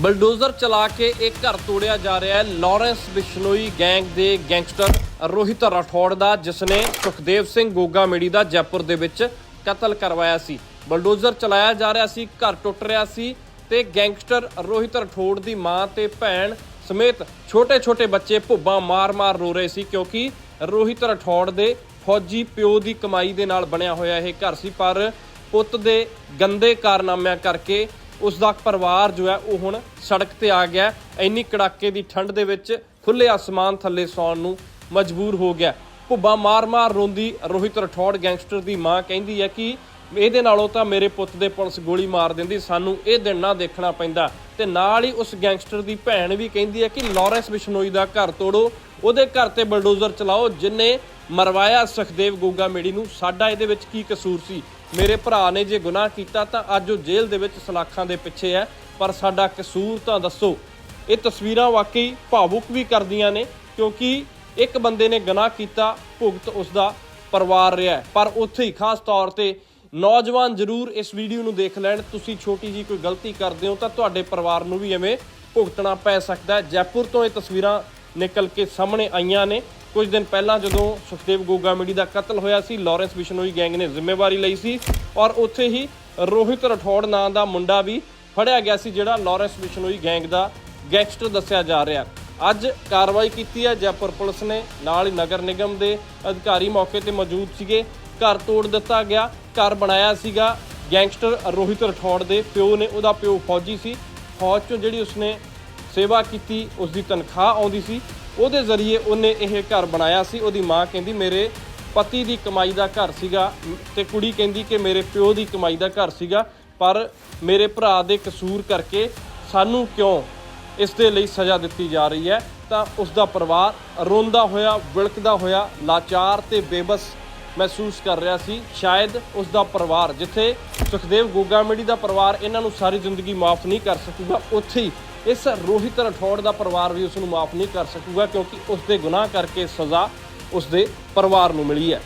Bulldozer ਚਲਾ ਕੇ ਇੱਕ ਘਰ ਤੋੜਿਆ ਜਾ ਰਿਹਾ ਹੈ। ਲਾਰੈਂਸ ਬਿਸ਼ਨੋਈ ਗੈਂਗ ਦੇ ਗੈਂਗਸਟਰ ਰੋਹਿਤ ਰਾਠੌੜ ਦਾ, ਜਿਸ ਨੇ ਸੁਖਦੇਵ ਸਿੰਘ ਗੋਗਾ ਮੇੜੀ ਦਾ ਜੈਪੁਰ ਦੇ ਵਿੱਚ ਕਤਲ ਕਰਵਾਇਆ ਸੀ। ਬਲਡੋਜ਼ਰ ਚਲਾਇਆ ਜਾ ਰਿਹਾ ਸੀ, ਘਰ ਟੁੱਟ ਰਿਹਾ ਸੀ ਤੇ ਗੈਂਗਸਟਰ ਰੋਹਿਤ ਰਾਠੌੜ ਦੀ ਮਾਂ ਤੇ ਭੈਣ ਸਮੇਤ ਛੋਟੇ-ਛੋਟੇ ਬੱਚੇ ਭੁੱਬਾਂ ਮਾਰ-ਮਾਰ ਰੋ ਰਹੇ ਸੀ, ਕਿਉਂਕਿ ਰੋਹਿਤ ਰਾਠੌੜ ਦੇ ਫੌਜੀ ਪਿਓ ਦੀ ਕਮਾਈ ਦੇ ਨਾਲ ਬਣਿਆ ਹੋਇਆ ਇਹ ਘਰ ਸੀ। ਪਰ ਪੁੱਤ ਦੇ ਗੰਦੇ ਕਾਰਨਾਮਿਆਂ ਕਰਕੇ ਉਸ ਦਾ ਪਰਿਵਾਰ ਜੋ ਹੈ ਉਹ ਹੁਣ ਸੜਕ ਤੇ ਆ ਗਿਆ ਇੰਨੀ ਕੜਾਕੇ ਦੀ ਠੰਡ ਦੇ ਵਿੱਚ ਖੁੱਲੇ ਆਸਮਾਨ ਥੱਲੇ ਸੌਣ ਨੂੰ ਮਜਬੂਰ ਹੋ ਗਿਆ ਭੁੱਬਾ ਮਾਰ-ਮਾਰ ਰੋਂਦੀ ਰੋਹਿਤ ਰਠੌੜ ਗੈਂਗਸਟਰ ਦੀ ਮਾਂ ਕਹਿੰਦੀ ਹੈ ਕਿ ਇਹਦੇ ਨਾਲੋਂ ਤਾਂ ਮੇਰੇ ਪੁੱਤ ਦੇ ਪੁਲਿਸ ਗੋਲੀ ਮਾਰ ਦਿੰਦੀ, ਸਾਨੂੰ ਇਹ ਦਿਨ ਨਾ ਦੇਖਣਾ ਪੈਂਦਾ। ਤੇ ਨਾਲ ਹੀ ਉਸ ਗੈਂਗਸਟਰ ਦੀ ਭੈਣ ਵੀ ਕਹਿੰਦੀ ਹੈ ਕਿ ਲਾਰੈਂਸ ਬਿਸ਼ਨੋਈ ਦਾ ਘਰ ਤੋੜੋ, ਉਹਦੇ ਘਰ ਤੇ ਬਲਡੋਜ਼ਰ ਚਲਾਓ, ਜਿਨੇ ਮਰਵਾਇਆ ਸੁਖਦੇਵ ਗੋਗਾ ਮੇੜੀ ਨੂੰ, ਸਾਡਾ ਇਹਦੇ ਵਿੱਚ ਕੀ ਕਸੂਰ ਸੀ? ਮੇਰੇ ਭਰਾ ਨੇ ਜੇ ਗੁਨਾਹ ਕੀਤਾ ਤਾਂ ਅੱਜ ਉਹ ਜੇਲ੍ਹ ਦੇ ਵਿੱਚ ਸਲਾਖਾਂ ਦੇ ਪਿੱਛੇ ਹੈ। ਪਰ ਸਾਡਾ ਕਸੂਰ ਤਾਂ ਦੱਸੋ, ਇਹ ਤਸਵੀਰਾਂ ਵਾਕਈ ਭਾਵੁਕ ਵੀ ਕਰਦੀਆਂ ਨੇ, ਕਿਉਂਕਿ ਇੱਕ ਬੰਦੇ ਨੇ ਗੁਨਾਹ ਕੀਤਾ, ਭੁਗਤ ਉਸ ਦਾ ਪਰਿਵਾਰ ਰਿਹਾ ਪਰ ਉੱਥੇ ਹੀ ਖਾਸ ਤੌਰ ਤੇ ਨੌਜਵਾਨ ਜ਼ਰੂਰ ਇਸ ਵੀਡੀਓ ਨੂੰ ਦੇਖ ਲੈਣ। ਤੁਸੀਂ ਛੋਟੀ ਜੀ ਕੋਈ ਗਲਤੀ ਕਰਦੇ ਹੋ ਤਾਂ ਤੁਹਾਡੇ ਪਰਿਵਾਰ ਨੂੰ ਵੀ ਐਵੇਂ ਭੁਗਤਣਾ ਪੈ ਸਕਦਾ ਹੈ। ਜੈਪੁਰ ਤੋਂ ਇਹ ਤਸਵੀਰਾਂ ਨਿਕਲ ਕੇ ਸਾਹਮਣੇ ਆਈਆਂ ਨੇ। ਕੁਝ ਦਿਨ ਪਹਿਲਾਂ ਜਦੋਂ ਸੁਖਦੇਵ ਗੋਗਾ ਮੇੜੀ ਦਾ ਕਤਲ ਹੋਇਆ ਸੀ, ਲਾਰੈਂਸ ਬਿਸ਼ਨੋਈ ਗੈਂਗ ਨੇ ਜ਼ਿੰਮੇਵਾਰੀ ਲਈ ਸੀ ਔਰ ਉੱਥੇ ਹੀ ਰੋਹਿਤ ਰਠੌੜ ਨਾਂ ਦਾ ਮੁੰਡਾ ਵੀ ਫੜਿਆ ਗਿਆ ਸੀ, ਜਿਹੜਾ ਲਾਰੈਂਸ ਬਿਸ਼ਨੋਈ ਗੈਂਗ ਦਾ ਗੈਂਗਸਟਰ ਦੱਸਿਆ ਜਾ ਰਿਹਾ। ਅੱਜ ਕਾਰਵਾਈ ਕੀਤੀ ਹੈ, ਜੈਪੁਰ ਪੁਲਿਸ ਨੇ, ਨਾਲ ਹੀ ਨਗਰ ਨਿਗਮ ਦੇ ਅਧਿਕਾਰੀ ਮੌਕੇ ਤੇ ਮੌਜੂਦ ਸੀਗੇ। ਘਰ ਤੋੜ ਦਿੱਤਾ ਗਿਆ, ਘਰ ਬਣਾਇਆ ਸੀਗਾ। ਗੈਂਗਸਟਰ ਰੋਹਿਤ ਰਠੌੜ ਦੇ ਪਿਓ ਨੇ, ਉਹਦਾ ਪਿਓ ਫੌਜੀ ਸੀ। ਫੌਜ ਚੋਂ ਜਿਹੜੀ ਉਸਨੇ ਸੇਵਾ ਕੀਤੀ ਉਸ ਦੀ ਤਨਖਾਹ ਆਉਂਦੀ ਸੀ। ਉਹਦੇ ਜ਼ਰੀਏ ਉਹਨੇ ਇਹ ਘਰ ਬਣਾਇਆ ਸੀ। ਉਹਦੀ ਮਾਂ ਕਹਿੰਦੀ, ਮੇਰੇ ਪਤੀ ਦੀ ਕਮਾਈ ਦਾ ਘਰ ਸੀਗਾ ਤੇ ਕੁੜੀ ਕਹਿੰਦੀ ਕਿ ਮੇਰੇ ਪਿਓ ਦੀ ਕਮਾਈ ਦਾ ਘਰ ਸੀਗਾ, ਪਰ ਮੇਰੇ ਭਰਾ ਦੇ ਕਸੂਰ ਕਰਕੇ ਸਾਨੂੰ ਕਿਉਂ ਇਸ ਦੇ ਲਈ ਸਜ਼ਾ ਦਿੱਤੀ ਜਾ ਰਹੀ ਹੈ? ਤਾਂ ਉਸ ਦਾ ਪਰਿਵਾਰ ਰੋਂਦਾ ਹੋਇਆ, ਵਿਲਕਦਾ ਹੋਇਆ, ਲਾਚਾਰ ਤੇ ਬੇਬਸ ਮਹਿਸੂਸ ਕਰ ਰਿਹਾ ਸੀ, ਸ਼ਾਇਦ ਉਸ ਦਾ ਪਰਿਵਾਰ, ਜਿੱਥੇ ਸੁਖਦੇਵ ਗੋਗਾ ਮੇੜੀ ਦਾ ਪਰਿਵਾਰ ਇਹਨਾਂ ਨੂੰ ਸਾਰੀ ਜ਼ਿੰਦਗੀ ਮਾਫ ਨਹੀਂ ਕਰ ਸਕੂਗਾ, ਉੱਥੇ ਹੀ ਇਸ ਰੋਹਿਤ ਰਠੌੜ ਦਾ ਪਰਿਵਾਰ ਵੀ ਉਸ ਨੂੰ ਮਾਫ ਨਹੀਂ ਕਰ ਸਕੂਗਾ, ਕਿਉਂਕਿ ਉਸ ਦੇ ਗੁਨਾਹ ਕਰਕੇ ਸਜ਼ਾ ਉਸ ਦੇ ਪਰਿਵਾਰ ਨੂੰ ਮਿਲੀ ਹੈ।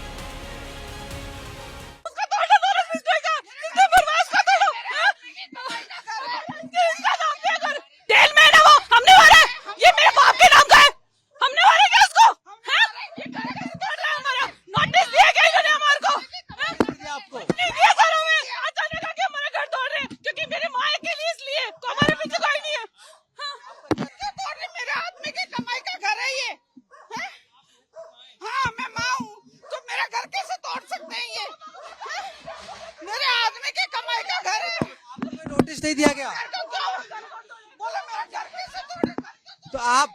नोटिस नहीं दिया गया घर को क्या बोले मेरा घर कैसे तोड़े तो आप